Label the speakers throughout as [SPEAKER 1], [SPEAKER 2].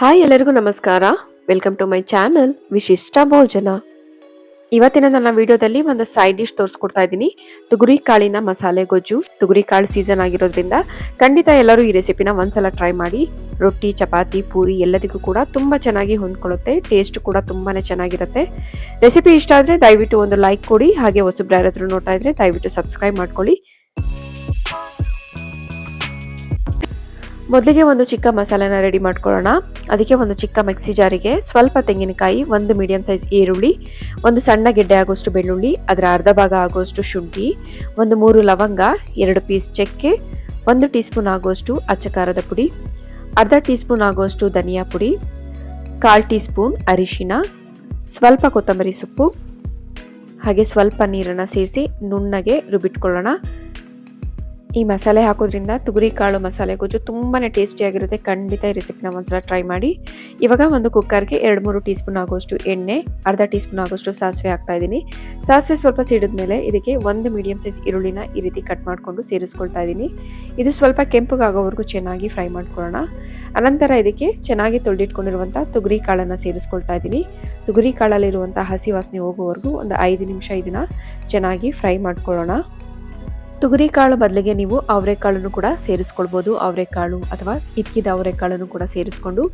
[SPEAKER 1] Hi ಎಲ್ಲರಿಗೂ ನಮಸ್ಕಾರ. Welcome to my channel ವಿಶಿಷ್ಟ ಭೋಜನ. ಇವತ್ತಿನ ನನ್ನ ವಿಡಿಯೋದಲ್ಲಿ ಒಂದು ಸೈಡ್ ಡಿಶ್ ತೋರಿಸ್ಕೊಡ್ತಾ ಇದ್ದೀನಿ. ತುಗುರಿ ಕಾಳಿನ ಮಸಾಲೆ ಗೊಜ್ಜು. ತುಗುರಿ ಕಾಳು ಸೀಸನ್ ಆಗಿರೋದ್ರಿಂದ ಖಂಡಿತ ಎಲ್ಲರೂ ಈ ರೆಸಿಪಿನ ಒಂದ್ಸಲ ಟ್ರೈ ಮಾಡಿ. ರೊಟ್ಟಿ, ಚಪಾತಿ, ಪೂರಿ ಎಲ್ಲದಕ್ಕೂ ಕೂಡ ತುಂಬ ಚೆನ್ನಾಗಿ ಹೊಂದ್ಕೊಳ್ಳುತ್ತೆ. ಟೇಸ್ಟ್ ಕೂಡ ತುಂಬಾ ಚೆನ್ನಾಗಿರುತ್ತೆ. ರೆಸಿಪಿ ಇಷ್ಟ ಆದರೆ ದಯವಿಟ್ಟು ಒಂದು ಲೈಕ್ ಕೊಡಿ. ಹಾಗೆ ಹೊಸಬ್ರು ಯಾರಾದರೂ ನೋಡ್ತಾ ಇದ್ರೆ ದಯವಿಟ್ಟು ಸಬ್ಸ್ಕ್ರೈಬ್ ಮಾಡ್ಕೊಳ್ಳಿ. ಮೊದಲಿಗೆ ಒಂದು ಚಿಕ್ಕ ಮಸಾಲೆನ ರೆಡಿ ಮಾಡ್ಕೊಳ್ಳೋಣ. ಅದಕ್ಕೆ ಒಂದು ಚಿಕ್ಕ ಮಿಕ್ಸಿ ಜಾರಿಗೆ ಸ್ವಲ್ಪ ತೆಂಗಿನಕಾಯಿ, ಒಂದು ಮೀಡಿಯಂ ಸೈಜ್ ಈರುಳ್ಳಿ, ಒಂದು ಸಣ್ಣ ಗೆಡ್ಡೆ ಆಗೋಷ್ಟು ಬೆಳ್ಳುಳ್ಳಿ, ಅದರ ಅರ್ಧ ಭಾಗ ಆಗೋಷ್ಟು ಶುಂಠಿ, ಒಂದು ಮೂರು ಲವಂಗ, ಎರಡು ಪೀಸ್ ಚಕ್ಕೆ, ಒಂದು ಟೀ ಸ್ಪೂನ್ ಆಗುವಷ್ಟು ಅಚ್ಚ ಖಾರದ ಪುಡಿ, ಅರ್ಧ ಟೀ ಸ್ಪೂನ್ ಧನಿಯಾ ಪುಡಿ, ಕಾಲು ಟೀ ಸ್ಪೂನ್ ಅರಿಶಿನ, ಸ್ವಲ್ಪ ಕೊತ್ತಂಬರಿ ಸೊಪ್ಪು, ಹಾಗೆ ಸ್ವಲ್ಪ ನೀರನ್ನು ಸೇರಿಸಿ ನುಣ್ಣಗೆ ರುಬ್ಬಿಟ್ಕೊಳ್ಳೋಣ. ಈ ಮಸಾಲೆ ಹಾಕೋದ್ರಿಂದ ತುಗುರಿ ಕಾಳು ಮಸಾಲೆ ಗೊಜ್ಜು ತುಂಬಾ ಟೇಸ್ಟಿಯಾಗಿರುತ್ತೆ ಖಂಡಿತ ಈ ರೆಸಿಪಿನ ಒಂದ್ಸಲ ಟ್ರೈ ಮಾಡಿ. ಇವಾಗ ಒಂದು ಕುಕ್ಕರ್ಗೆ ಎರಡು ಮೂರು ಟೀ ಸ್ಪೂನ್ ಆಗೋಷ್ಟು ಎಣ್ಣೆ, ಅರ್ಧ ಟೀ ಸ್ಪೂನ್ ಆಗೋಷ್ಟು ಸಾಸಿವೆ ಹಾಕ್ತಾ ಇದ್ದೀನಿ. ಸಾಸಿವೆ ಸ್ವಲ್ಪ ಸಿಡಿದ ಮೇಲೆ ಇದಕ್ಕೆ ಒಂದು ಮೀಡಿಯಂ ಸೈಜ್ ಈರುಳ್ಳಿನ ಈ ರೀತಿ ಕಟ್ ಮಾಡಿಕೊಂಡು ಸೇರಿಸ್ಕೊಳ್ತಾ ಇದ್ದೀನಿ. ಇದು ಸ್ವಲ್ಪ ಕೆಂಪುಗಾಗೋವರೆಗೂ ಚೆನ್ನಾಗಿ ಫ್ರೈ ಮಾಡ್ಕೊಳ್ಳೋಣ. ಅನಂತರ ಇದಕ್ಕೆ ಚೆನ್ನಾಗಿ ತೊಳೆದಿಟ್ಕೊಂಡಿರುವಂಥ ತೊಗರಿ ಕಾಳನ್ನು ಸೇರಿಸ್ಕೊಳ್ತಾ ಇದ್ದೀನಿ. ತೊಗರಿ ಕಾಳಲ್ಲಿರುವಂಥ ಹಸಿ ವಾಸನೆ ಹೋಗುವವರೆಗೂ ಒಂದು ಐದು ನಿಮಿಷ ಇದನ್ನು ಚೆನ್ನಾಗಿ ಫ್ರೈ ಮಾಡ್ಕೊಳ್ಳೋಣ. ತುಗುರಿ ಕಾಳು ಬದಲಿಗೆ ನೀವು ಅವರೆಕಾಳನ್ನು ಕೂಡ ಸೇರಿಸ್ಕೊಳ್ಬೋದು. ಅವರೆಕಾಳು ಅಥವಾ ಇದ್ಕಿದ ಅವರೆಕಾಳನ್ನು ಕೂಡ ಸೇರಿಸ್ಕೊಂಡು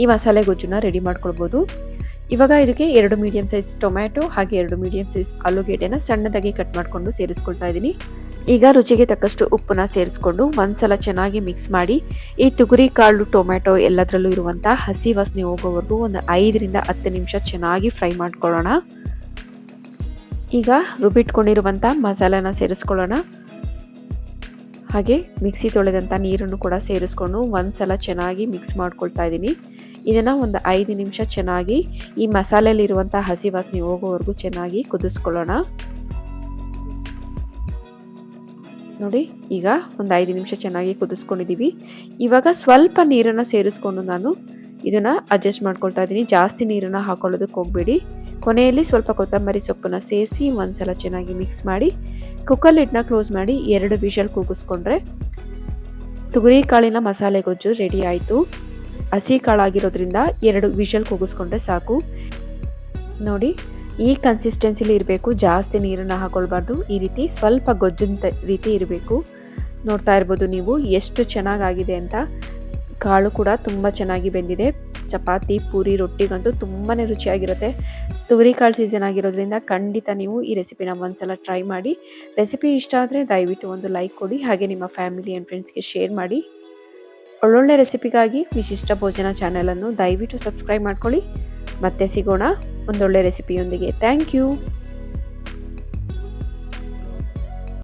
[SPEAKER 1] ಈ ಮಸಾಲೆ ಗೊಜ್ಜನ್ನ ರೆಡಿ ಮಾಡ್ಕೊಳ್ಬೋದು. ಇವಾಗ ಇದಕ್ಕೆ ಎರಡು ಮೀಡಿಯಂ ಸೈಜ್ ಟೊಮ್ಯಾಟೊ ಹಾಗೆ ಎರಡು ಮೀಡಿಯಂ ಸೈಜ್ ಆಲೂಗೆಡ್ಡೆನ ಸಣ್ಣದಾಗಿ ಕಟ್ ಮಾಡಿಕೊಂಡು ಸೇರಿಸ್ಕೊಳ್ತಾ ಇದ್ದೀನಿ. ಈಗ ರುಚಿಗೆ ತಕ್ಕಷ್ಟು ಉಪ್ಪನ್ನ ಸೇರಿಸ್ಕೊಂಡು ಒಂದ್ಸಲ ಚೆನ್ನಾಗಿ ಮಿಕ್ಸ್ ಮಾಡಿ ಈ ತುಗುರಿ ಕಾಳು ಟೊಮ್ಯಾಟೊ ಎಲ್ಲದರಲ್ಲೂ ಇರುವಂಥ ಹಸಿ ವಾಸನೆ ಹೋಗೋವರೆಗೂ ಒಂದು ಐದರಿಂದ ಹತ್ತು ನಿಮಿಷ ಚೆನ್ನಾಗಿ ಫ್ರೈ ಮಾಡ್ಕೊಳ್ಳೋಣ. ಈಗ ರುಬ್ಬಿಟ್ಕೊಂಡಿರುವಂಥ ಮಸಾಲಾನ ಸೇರಿಸ್ಕೊಳ್ಳೋಣ. ಹಾಗೆ ಮಿಕ್ಸಿ ತೊಳೆದಂಥ ನೀರನ್ನು ಕೂಡ ಸೇರಿಸ್ಕೊಂಡು ಒಂದ್ಸಲ ಚೆನ್ನಾಗಿ ಮಿಕ್ಸ್ ಮಾಡ್ಕೊಳ್ತಾ ಇದ್ದೀನಿ ಇದನ್ನು ಒಂದು ಐದು ನಿಮಿಷ ಚೆನ್ನಾಗಿ ಈ ಮಸಾಲೆಯಲ್ಲಿರುವಂಥ ಹಸಿ ವಾಸನೆ ಹೋಗೋವರೆಗೂ ಚೆನ್ನಾಗಿ ಕುದಿಸ್ಕೊಳ್ಳೋಣ. ನೋಡಿ, ಈಗ ಒಂದು ಐದು ನಿಮಿಷ ಚೆನ್ನಾಗಿ ಕುದಿಸ್ಕೊಂಡಿದ್ದೀವಿ ಇವಾಗ ಸ್ವಲ್ಪ ನೀರನ್ನು ಸೇರಿಸ್ಕೊಂಡು ನಾನು ಇದನ್ನು ಅಡ್ಜಸ್ಟ್ ಮಾಡ್ಕೊಳ್ತಾ ಇದ್ದೀನಿ ಜಾಸ್ತಿ ನೀರನ್ನು ಹಾಕೊಳ್ಳೋದಕ್ಕೆ ಹೋಗಬೇಡಿ. ಕೊನೆಯಲ್ಲಿ ಸ್ವಲ್ಪ ಕೊತ್ತಂಬರಿ ಸೊಪ್ಪನ್ನು ಸೇರಿಸಿ ಒಂದ್ಸಲ ಚೆನ್ನಾಗಿ ಮಿಕ್ಸ್ ಮಾಡಿ ಕುಕ್ಕರ್ ಲಿಡ್ನ ಕ್ಲೋಸ್ ಮಾಡಿ ಎರಡು ವಿಷಲ್ ಕೂಗಿಸ್ಕೊಂಡ್ರೆ ತೊಗರಿ ಕಾಳಿನ ಮಸಾಲೆ ಗೊಜ್ಜು ರೆಡಿ ಆಯಿತು. ಹಸಿ ಕಾಳಾಗಿರೋದ್ರಿಂದ ಎರಡು ವಿಷಲ್ ಕೂಗಿಸ್ಕೊಂಡ್ರೆ ಸಾಕು. ನೋಡಿ, ಈ ಕನ್ಸಿಸ್ಟೆನ್ಸಿಲಿ ಇರಬೇಕು, ಜಾಸ್ತಿ ನೀರನ್ನು ಹಾಕೊಳ್ಬಾರ್ದು. ಈ ರೀತಿ ಸ್ವಲ್ಪ ಗೊಜ್ಜಿನ ರೀತಿ ಇರಬೇಕು. ನೋಡ್ತಾ ಇರ್ಬೋದು ನೀವು ಎಷ್ಟು ಚೆನ್ನಾಗಾಗಿದೆ ಅಂತ. ಕಾಳು ಕೂಡ ತುಂಬ ಚೆನ್ನಾಗಿ ಬೆಂದಿದೆ. ಚಪಾತಿ, ಪೂರಿ, ರೊಟ್ಟಿಗಂತೂ ತುಂಬಾ ರುಚಿಯಾಗಿರುತ್ತೆ. ತುಗರಿಕಾಳು ಸೀಸನ್ ಆಗಿರೋದ್ರಿಂದ ಖಂಡಿತ ನೀವು ಈ ರೆಸಿಪಿನ ಒಂದ್ಸಲ ಟ್ರೈ ಮಾಡಿ. ರೆಸಿಪಿ ಇಷ್ಟ ಆದರೆ ದಯವಿಟ್ಟು ಒಂದು ಲೈಕ್ ಕೊಡಿ, ಹಾಗೆ ನಿಮ್ಮ ಫ್ಯಾಮಿಲಿ ಆ್ಯಂಡ್ ಫ್ರೆಂಡ್ಸ್ಗೆ ಶೇರ್ ಮಾಡಿ. ಒಳ್ಳೊಳ್ಳೆ ರೆಸಿಪಿಗಾಗಿ ವಿಶಿಷ್ಟ ಭೋಜನ ಚಾನಲನ್ನು ದಯವಿಟ್ಟು ಸಬ್ಸ್ಕ್ರೈಬ್ ಮಾಡ್ಕೊಳ್ಳಿ. ಮತ್ತೆ ಸಿಗೋಣ ಒಂದೊಳ್ಳೆ ರೆಸಿಪಿಯೊಂದಿಗೆ ಥ್ಯಾಂಕ್ ಯು